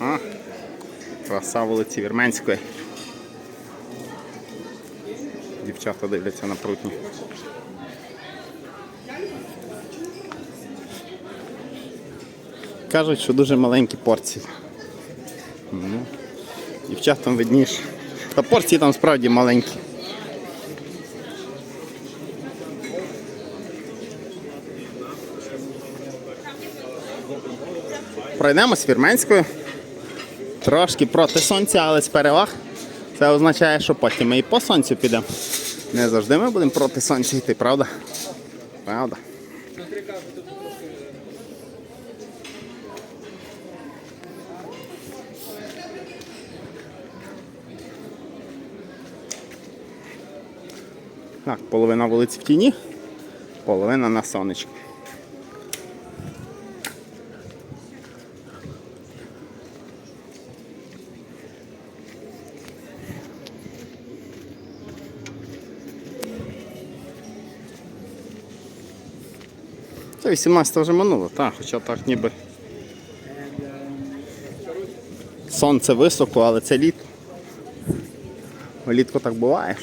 А, краса вулиці Вірменської. Дівчата дивляться на прутні. Кажуть, що дуже маленькі порції. Ну, дівчатам видніше. Та порції там справді маленькі. Пройдемо з Вірменською. Трошки проти сонця, але з переваг. Це означає, що потім ми і по сонцю підемо. Не завжди ми будемо проти сонця йти, правда? Правда. Так, половина вулиці в тіні, половина на сонечку. 18 вже минуло, так, хоча так ніби. Сонце високо, але це літо. Влітку так буває.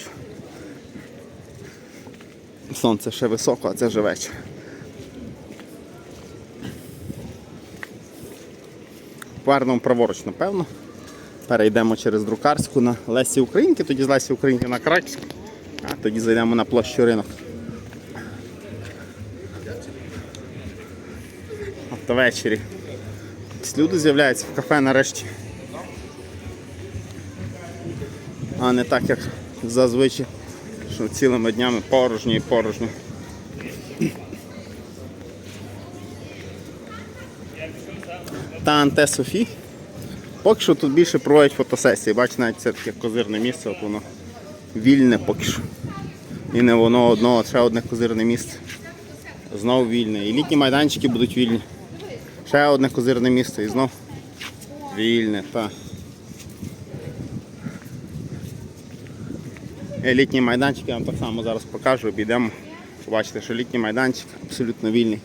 Сонце ще високо, а це вже вечір. Повернемо праворуч, напевно. Перейдемо через Друкарську на Лесі Українки, тоді з Лесі Українки на Краківську, а тоді зайдемо на площу ринок. От ввечері. Якісь Люди з'являються в кафе нарешті. А не так, як зазвичай, що цілими днями порожньо і порожньо. Та Анте Софі. Поки що тут більше проводять фотосесії. Бачите, навіть це таке козирне місце, от воно вільне поки що. І не воно одно, а ще одне козирне місце. Знов вільне. І літні майданчики будуть вільні. Ще одне козирне місце і знов вільне. Та. І літній майданчик я вам так само зараз покажу, обійдемо. Побачите, що літній майданчик абсолютно вільний.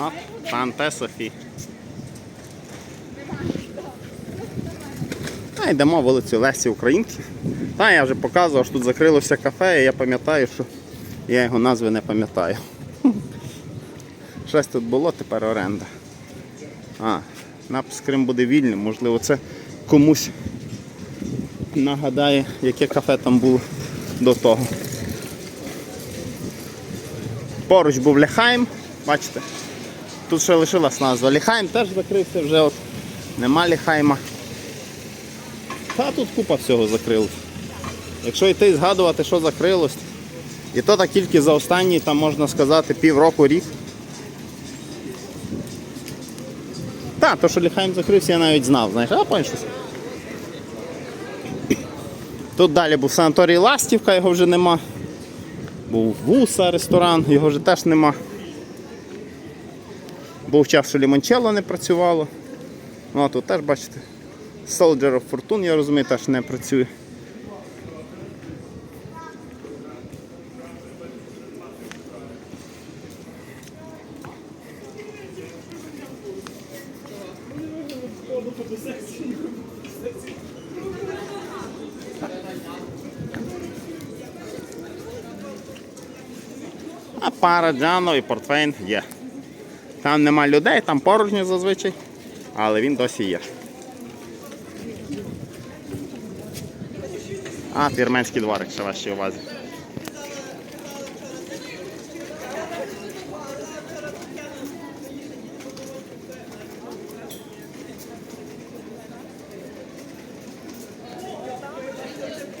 От, Санте Софі. А йдемо вулицю Лесі Українки. Та я вже показував, що тут закрилося кафе, і я пам'ятаю, що я його назви не пам'ятаю. Щось тут було, тепер оренда. А, напис Крим буде вільним, можливо, це комусь нагадає, яке кафе там було до того. Поруч був Лехайм, бачите? Тут ще лишилась назва. Ліхайм теж закрився вже от. Нема Ліхайма. Та тут купа всього закрилось. Якщо йти згадувати, що закрилось, і то так тільки за останні, там можна сказати, півроку рік. Так, то що Ліхайм закрився, я навіть знав, знаєш, а пам'ятаєш щось. Тут далі був санаторій Ластівка, його вже нема. Був Вуса ресторан, його вже теж нема. Був час, що лімончело не працювало. Ну а тут теж бачите. Soldier of Fortune, я розумію, теж не працює. А Параджано і Портвейн є. Там нема людей, там порожньо зазвичай, але він досі є. А, вірменський дворик ще вашій увазі.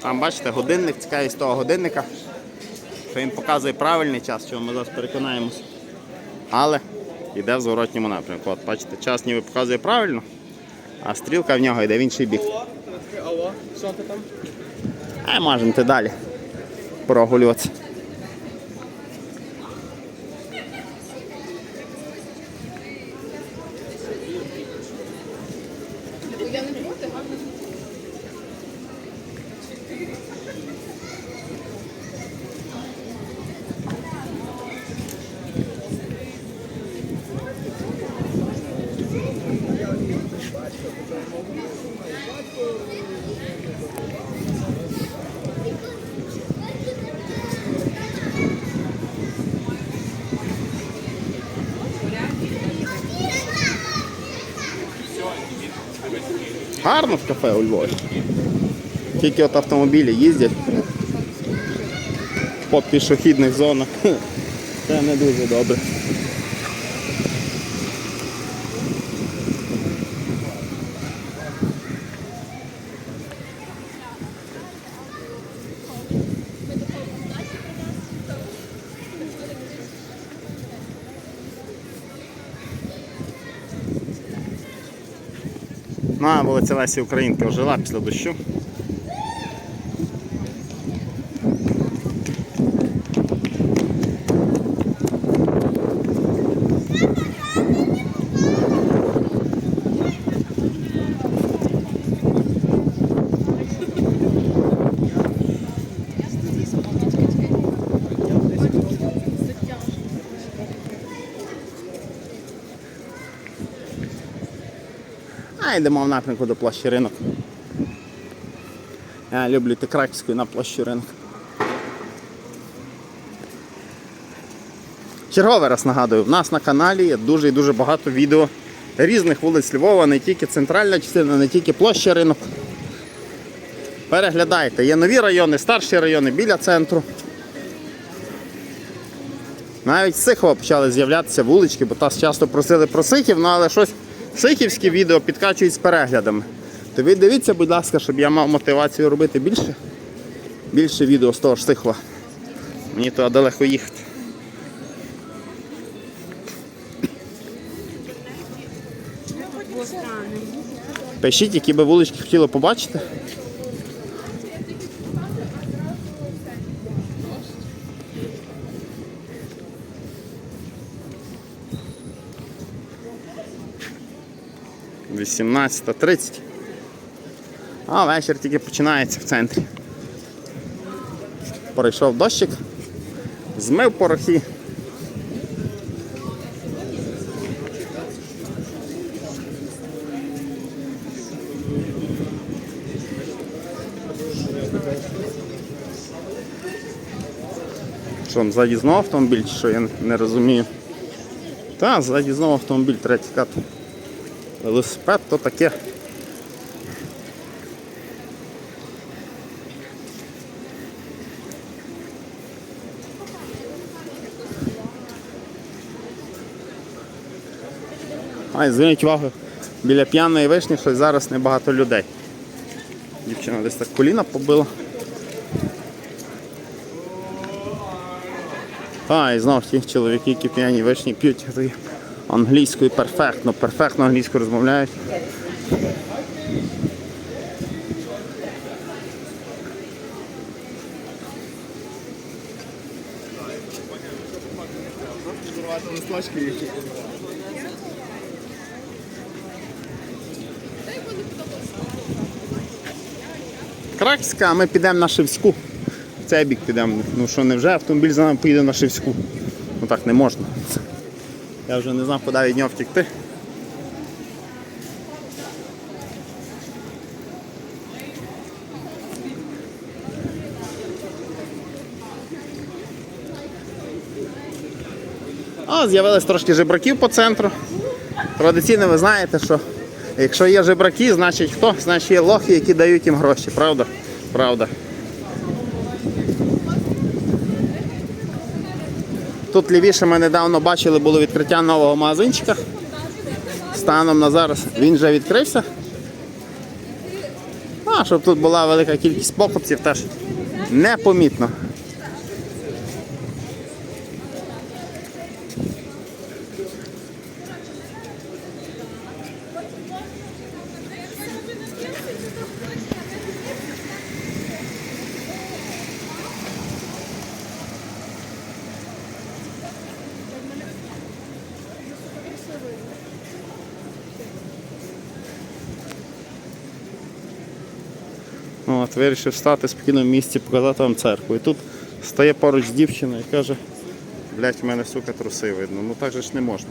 Там бачите, годинник, цікавість того годинника, що він показує правильний час, чого ми зараз переконаємося. Але йде в зворотньому напрямку. От бачите, час ніби показує правильно, а стрілка в нього йде в інший бік. Алло, що ти там? А можемо ти далі прогулюватися. Гарно в кафе у Львові. Тільки от автомобілі їздять по пішохідних зонах. Це не дуже добре. На вулиця Лесі Українки ожила після дощу. А йдемо в напрямку до площі ринок. Я люблю йти краківською на площу ринок. Черговий раз нагадую, в нас на каналі є дуже і дуже багато відео різних вулиць Львова, не тільки центральна частина, не тільки площа ринок. Переглядайте, є нові райони, старші райони біля центру. Навіть з Сихова почали з'являтися вулички, бо нас часто просили про Сихів, ну але щось сихівські відео підкачують з переглядами. То ви дивіться, будь ласка, щоб я мав мотивацію робити більше. Більше відео з того ж сихла. Мені туди далеко їхати. Пишіть, які би вулички хотіли побачити. Вісімнадцята тридцять. А вечір тільки починається в центрі. Пройшов дощик, змив порохи. Що там, ззаді знову автомобіль, що я не- розумію. Та, ззаді знову автомобіль треба тікати. Велосипед то таке. Ай, зверніть увагу, біля п'яної вишні щось зараз небагато людей. Дівчина десь так коліна побила. А, і знову ж ті чоловіки, які п'яні вишні п'ють англійською перфектно, перфектно англійською розмовляють. Краківська, а ми підемо на Шевську. В цей бік підемо. Ну що, не вже автомобіль за нами поїде на Шевську. Ну так не можна. Я вже не знав, куди від нього втікти. А, з'явилось трошки жебраків по центру. Традиційно ви знаєте, що якщо є жебраки, значить хто? Значить є лохи, які дають їм гроші, правда? Правда. Тут лівіше ми недавно бачили, було відкриття нового магазинчика. Станом на зараз він вже відкрився. А, щоб тут була велика кількість покупців, теж непомітно. Вирішив стати в місці, показати вам церкву. І тут стає поруч дівчина і каже, блять, в мене сука труси видно. Ну так же ж не можна.